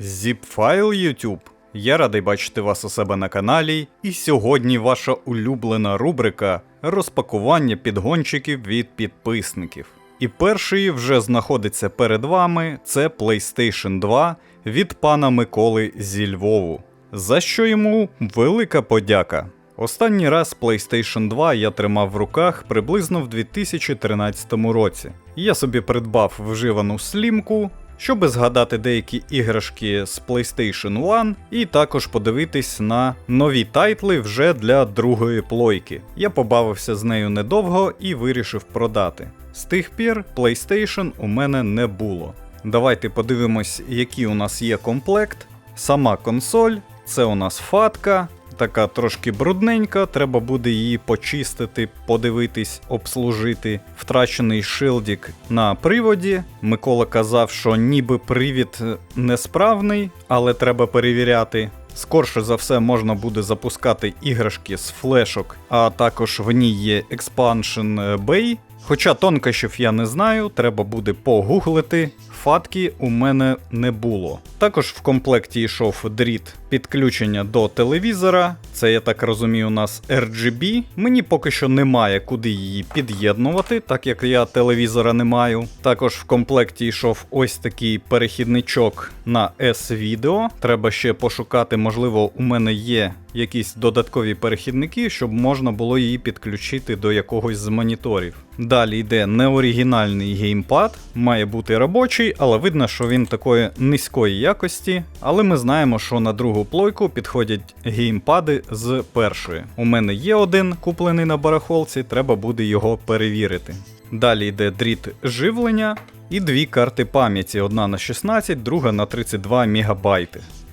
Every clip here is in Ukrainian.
Zipfile YouTube. Я радий бачити вас у себе на каналі, і сьогодні ваша улюблена рубрика розпакування підгончиків від підписників. І перший вже знаходиться перед вами це PlayStation 2 від пана Миколи зі Львову. За що йому велика подяка. Останній раз PlayStation 2 я тримав в руках приблизно в 2013 році. Я собі придбав вживану слімку, щоб згадати деякі іграшки з PlayStation 1 і також подивитись на нові тайтли вже для другої плойки. Я побавився з нею недовго і вирішив продати. З тих пір PlayStation у мене не було. Давайте подивимось, який у нас є комплект. Сама консоль, це у нас фатка, така трошки брудненька, треба буде її почистити, подивитись, обслужити. Втрачений шилдік на приводі. Микола казав, що ніби привід несправний, але треба перевіряти. Скорше за все можна буде запускати іграшки з флешок, а також в ній є Expansion Bay. Хоча тонкощів я не знаю, треба буде погуглити. Фатки у мене не було. Також в комплекті йшов дріт підключення до телевізора. Це, я так розумію, у нас RGB. Мені поки що немає куди її під'єднувати, так як я телевізора не маю. Також в комплекті йшов ось такий перехідничок на S-відео. Треба ще пошукати, можливо, у мене є якісь додаткові перехідники, щоб можна було її підключити до якогось з моніторів. Далі йде неоригінальний геймпад, має бути робочий, але видно, що він такої низької якості. Але ми знаємо, що на другу плойку підходять геймпади з першої. У мене є один куплений на барахолці, треба буде його перевірити. Далі йде дріт живлення і дві карти пам'яті: одна на 16, друга на 32 МБ.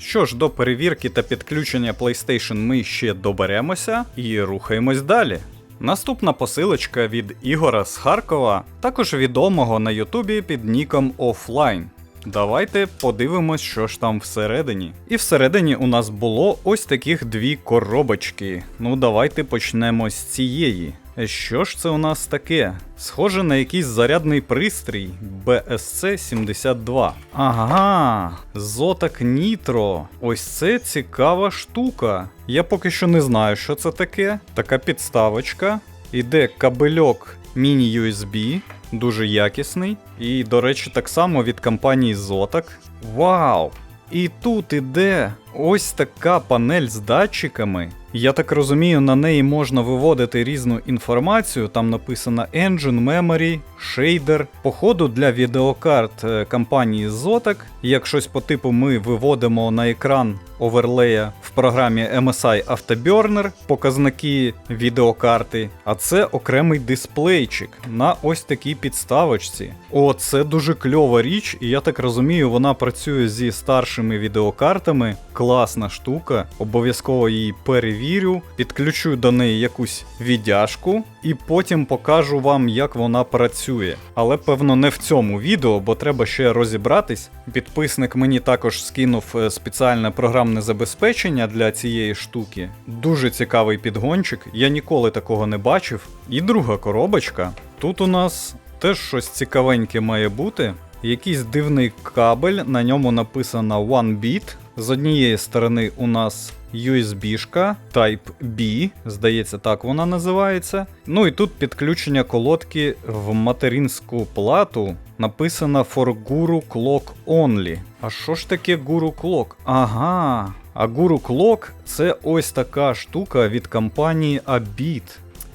Що ж, до перевірки та підключення PlayStation ми ще доберемося і рухаємось далі. Наступна посилочка від Ігора з Харкова, також відомого на Ютубі під ніком Offline. Давайте подивимось, що ж там всередині. І всередині у нас було ось таких дві коробочки. Ну, давайте почнемо з цієї. Що ж це у нас таке? Схоже на якийсь зарядний пристрій BSC-72. Ага, Зотак Нітро. Ось це цікава штука. Я поки що не знаю, що це таке. Така підставочка. Іде кабельок міні-USB, дуже якісний. І, до речі, так само від компанії Zotac. Вау! І тут іде ось така панель з датчиками. Я так розумію, на неї можна виводити різну інформацію. Там написано Engine, Memory, Shader. Походу для відеокарт е, компанії Zotac. Як щось по типу ми виводимо на екран оверлея в програмі MSI Afterburner, показники відеокарти, а це окремий дисплейчик на ось такій підставочці. О, це дуже кльова річ, і я так розумію, вона працює зі старшими відеокартами. Класна штука, обов'язково її перевірю, підключу до неї якусь віддяжку і потім покажу вам, як вона працює. Але певно не в цьому відео, бо треба ще розібратись. Підписник мені також скинув е, спеціальне програмне забезпечення для цієї штуки. Дуже цікавий підгончик, я ніколи такого не бачив. І друга коробочка. Тут у нас теж щось цікавеньке має бути. Якийсь дивний кабель, на ньому написано One Bit. З однієї сторони у нас USB-шка Type-B, здається, так вона називається. Ну і тут підключення колодки в материнську плату. Написано for Guru Clock Only. А що ж таке Guru Clock? Ага. А Guru Clock це ось така штука від компанії Abit.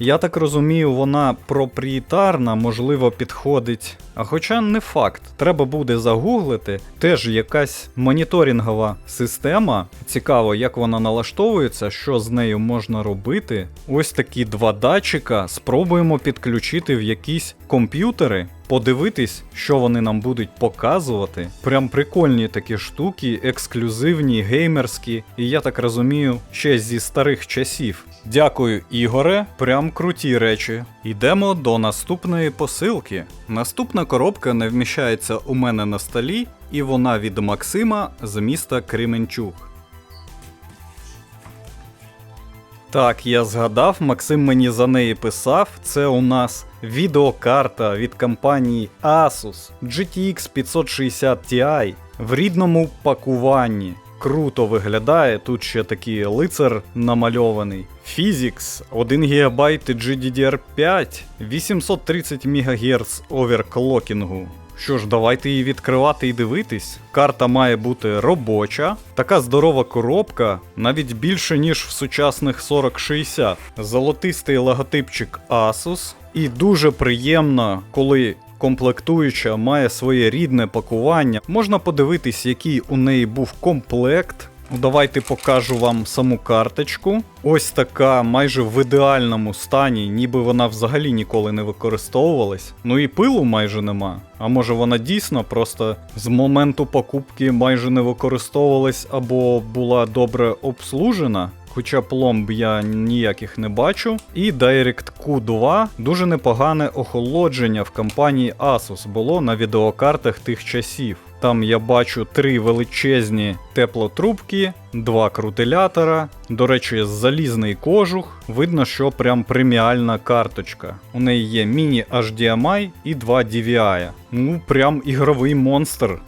Я так розумію, вона проприєтарна, можливо, підходить. А хоча не факт, треба буде загуглити. Теж якась моніторингова система. Цікаво, як вона налаштовується, що з нею можна робити. Ось такі два датчика. Спробуємо підключити в якісь комп'ютери. Подивитись, що вони нам будуть показувати. Прям прикольні такі штуки, ексклюзивні, геймерські, і я так розумію, ще зі старих часів. Дякую, Ігоре, прям круті речі. Йдемо до наступної посилки. Наступна коробка не вміщається у мене на столі, і вона від Максима з міста Кременчук. Так, я згадав, Максим мені за неї писав. Це у нас відеокарта від компанії Asus GTX 560 Ti в рідному пакуванні. Круто виглядає, тут ще такий лицар намальований. Physics 1 ГБ GDDR5, 830 МГц оверклокінгу. Що ж, давайте її відкривати і дивитись. Карта має бути робоча, така здорова коробка, навіть більше, ніж в сучасних 4060. Золотистий логотипчик Asus. І дуже приємно, коли комплектуюча має своє рідне пакування. Можна подивитись, який у неї був комплект. Давайте покажу вам саму карточку. Ось така, майже в ідеальному стані, ніби вона взагалі ніколи не використовувалась. Ну і пилу майже нема. А може вона дійсно просто з моменту покупки майже не використовувалась або була добре обслужена. Хоча пломб я ніяких не бачу. І DirectQ 2 дуже непогане охолодження в компанії Asus було на відеокартах тих часів. Там я бачу три величезні теплотрубки, два крутилятора. До речі, залізний кожух. Видно, що прям преміальна карточка. У неї є міні HDMI і два DVI. Ну, прям ігровий монстр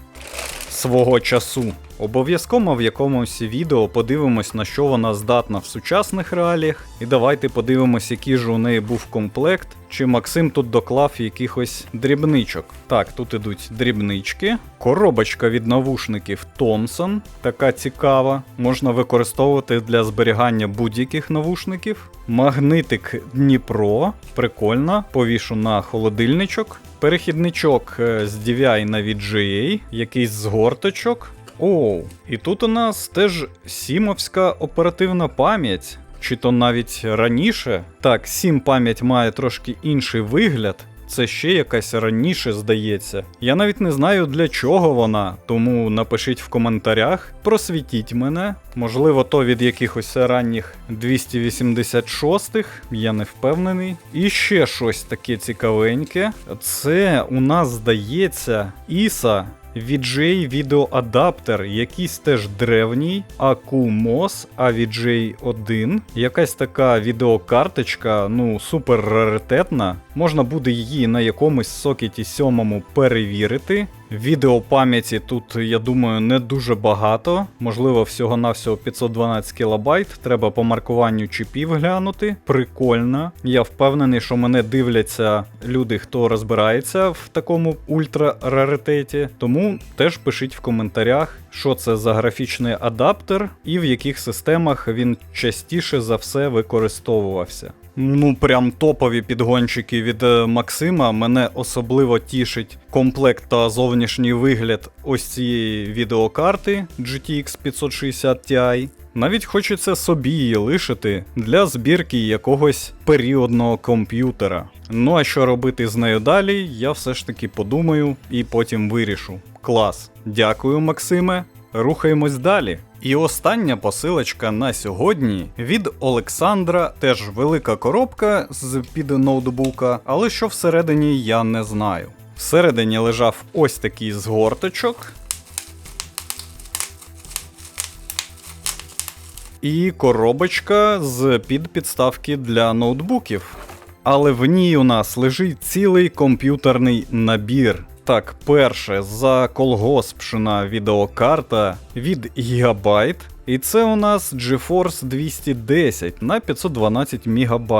свого часу. Обов'язково в якомусь відео подивимось, на що вона здатна в сучасних реаліях. І давайте подивимось, який же у неї був комплект. Чи Максим тут доклав якихось дрібничок. Так, тут ідуть дрібнички. Коробочка від навушників Thomson, така цікава. Можна використовувати для зберігання будь-яких навушників. Магнитик Дніпро, прикольно, повішу на холодильничок. Перехідничок е, з DVI на VGA, якийсь згорточок. Оу, і тут у нас теж сімовська оперативна пам'ять. Чи то навіть раніше. Так, сім пам'ять має трошки інший вигляд. Це ще якась раніше здається. Я навіть не знаю для чого вона, тому напишіть в коментарях, просвітіть мене. Можливо, то від якихось ранніх 286-х, я не впевнений. І ще щось таке цікавеньке. Це у нас здається ISA VJ відеоадаптер, якийсь теж древній, AQMOS AVJ1. Якась така відеокарточка, ну супер раритетна. Можна буде її на якомусь сокеті 7 перевірити. Відеопам'яті тут, я думаю, не дуже багато. Можливо, всього-навсього 512 кБ. Треба по маркуванню чіпів глянути. Прикольно. Я впевнений, що мене дивляться люди, хто розбирається в такому ультрараритеті. Тому теж пишіть в коментарях, що це за графічний адаптер і в яких системах він частіше за все використовувався. Ну, прям топові підгончики від е, Максима. Мене особливо тішить комплект та зовнішній вигляд ось цієї відеокарти GTX 560 Ti. Навіть хочеться собі її лишити для збірки якогось періодного комп'ютера. Ну а що робити з нею далі, я все ж таки подумаю і потім вирішу. Клас. Дякую, Максиме. Рухаємось далі. І остання посилочка на сьогодні від Олександра. Теж велика коробка з під ноутбука, але що всередині я не знаю. Всередині лежав ось такий згорточок. І коробочка з під підставки для ноутбуків. Але в ній у нас лежить цілий комп'ютерний набір. Так, перше, заколгоспшена відеокарта від Gigabyte. І це у нас GeForce 210 на 512 МБ.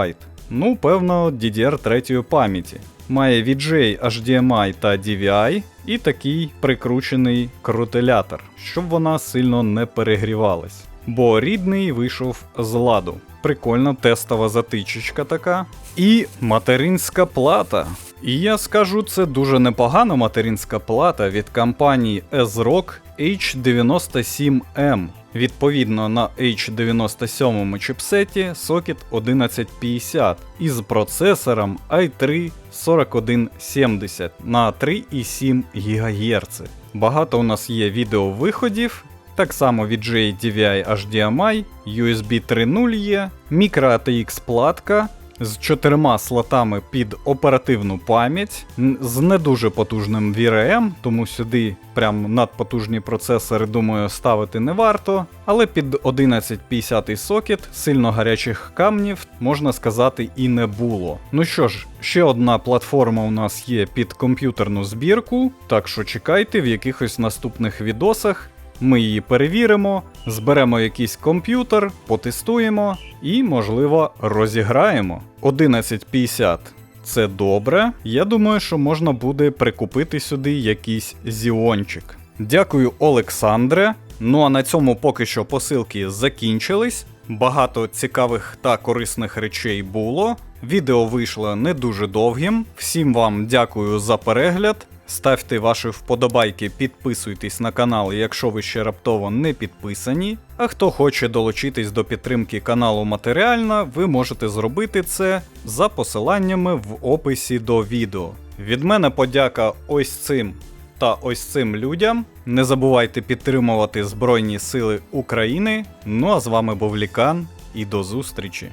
Ну, певно, DDR3 пам'яті. Має VJ, HDMI та DVI і такий прикручений крутилятор, щоб вона сильно не перегрівалась. Бо рідний вийшов з ладу. Прикольна тестова затичечка така. І материнська плата. І я скажу, це дуже непогана материнська плата від компанії S-Rock H97M. Відповідно на H97 чіпсеті сокет 1150 із процесором i3 4170 на 3,7 ГГц. Багато у нас є відеовиходів, так само від DVI HDMI, USB 3.0 є, micro ATX платка, з чотирма слотами під оперативну пам'ять, з не дуже потужним VRM, тому сюди прям надпотужні процесори, думаю, ставити не варто. Але під 1150 сокет сильно гарячих камнів, можна сказати, і не було. Ну що ж, ще одна платформа у нас є під комп'ютерну збірку, так що чекайте в якихось наступних відосах. Ми її перевіримо, зберемо якийсь комп'ютер, потестуємо і, можливо, розіграємо. 1150 це добре. Я думаю, що можна буде прикупити сюди якийсь зіончик. Дякую, Олександре. Ну а на цьому поки що посилки закінчились. Багато цікавих та корисних речей було. Відео вийшло не дуже довгим. Всім вам дякую за перегляд. Ставте ваші вподобайки, підписуйтесь на канал, якщо ви ще раптово не підписані. А хто хоче долучитись до підтримки каналу матеріально, ви можете зробити це за посиланнями в описі до відео. Від мене подяка ось цим та ось цим людям. Не забувайте підтримувати Збройні Сили України. Ну а з вами був Лікан і до зустрічі!